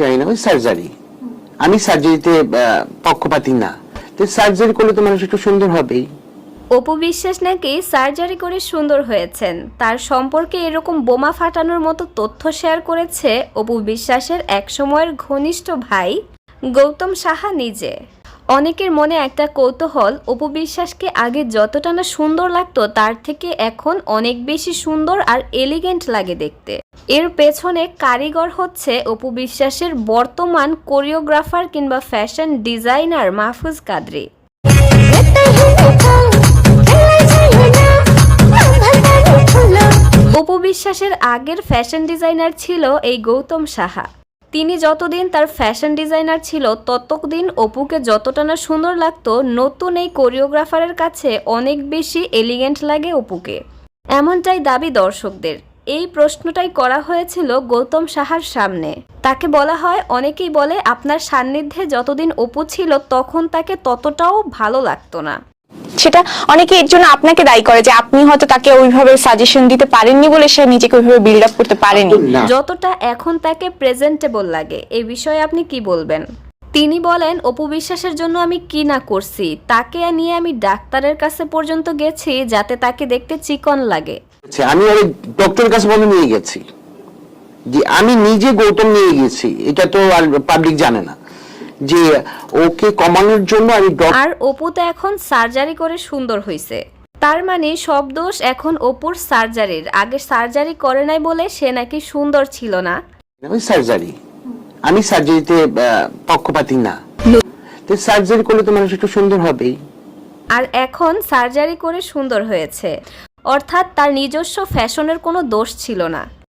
জানি না, ওই সার্জারি আমি সার্জারিতে পক্ষপাতী না। তো সার্জারি করলে তো মানুষ একটু সুন্দর হবেই। অপু বিশ্বাস নাকি সার্জারি করে সুন্দর হয়েছেন? তার সম্পর্কে এরকম বোমা ফাটানোর মতো তথ্য শেয়ার করেছে অপু বিশ্বাসের একসময়ের ঘনিষ্ঠ ভাই গৌতম সাহা নিজে। অনেকের মনে একটা কৌতূহল অপু বিশ্বাসকে আগে যতটা না সুন্দর লাগতো, তার থেকে এখন অনেক বেশি সুন্দর আর এলিগেন্ট লাগে দেখতে। এর পেছনে কারিগর হচ্ছে অপু বিশ্বাসের বর্তমান কোরিওগ্রাফার কিংবা ফ্যাশন ডিজাইনার মাহফুজ কাদরি। উপবিশ্বাসের আগের ফ্যাশন ডিজাইনার ছিল এই গৌতম সাহা। তিনি যতদিন তার ফ্যাশন ডিজাইনার ছিল, ততদিন অপুকে যতটা না সুন্দর লাগতো, নতুন এই কোরিওগ্রাফারের কাছে অনেক বেশি এলিগেন্ট লাগে অপুকে। এমনটাই দাবি দর্শকদের। এই প্রশ্নটাই করা হয়েছিল গৌতম সাহার সামনে। তাকে বলা হয়, অনেকেই বলে, আপনার সান্নিধ্যে যতদিন অপু ছিল, তখন তাকে ততটাও ভালো লাগতো না। সেটা অনেকে এর জন্য আপনাকে দায়ী করে যে আপনি হয়তো তাকে ওইভাবে সাজেশন দিতে পারেননি বলে সে নিজেকে ওইভাবে বিল্ড আপ করতে পারেনি। যতটা এখন তাকে প্রেজেন্টেবল লাগে এই বিষয়ে আপনি কি বলবেন? তিনি বলেন অপু বিশ্বাসের জন্য আমি কি না করছি? তাকে নিয়ে আমি ডাক্তারের কাছে পর্যন্ত গেছি যাতে তাকে দেখতে চিকন লাগে। আচ্ছা, আমি ওই ডক্টরের কাছে বলে নিয়ে গেছি। যে আমি নিজে গৌতম নিয়ে গেছি এটা তো আর পাবলিক জানে না। যে ওকে কমানোর জন্য আমি আর অপু তো এখন সার্জারি করে সুন্দর হয়েছে তার মানে সব দোষ এখন অপুর সার্জারির। আগে সার্জারি করে নাই বলে সে নাকি সুন্দর ছিল না। ওই সার্জারি। আমি সার্জারিতে পক্ষপাতী না। তো সার্জারি করলে তো মানুষ একটু সুন্দর হবেই। আর এখন সার্জারি করে সুন্দর হয়েছে। অর্থাৎ তার নিজস্ব ফ্যাশনের কোনো দোষ ছিল না।